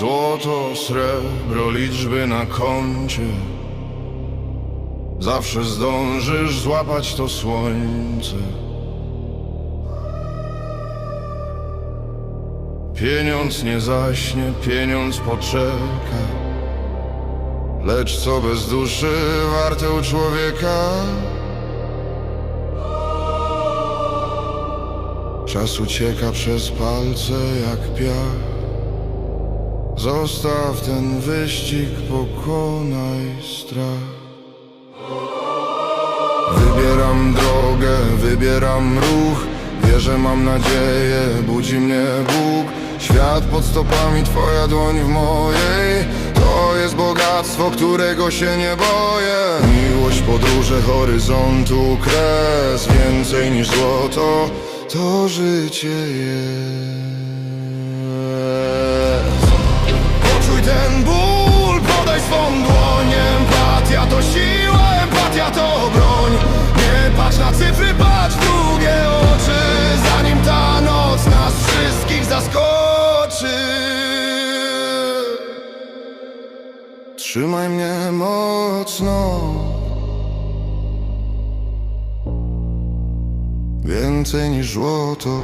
złoto, srebro, liczby na koncie. Zawsze zdążysz złapać to słońce. Pieniądz nie zaśnie, pieniądz poczeka. Lecz co bez duszy warte u człowieka? Czas ucieka przez palce jak piach Zostaw ten wyścig, pokonaj strach. Wybieram drogę, wybieram ruch. Wierzę, mam nadzieję, budzi mnie Bóg. Świat pod stopami, twoja dłoń w mojej. To jest bogactwo, którego się nie boję. Miłość, podróże, horyzontu, kres. Więcej niż złoto, to życie jest Trzymaj mnie mocno. Więcej niż złoto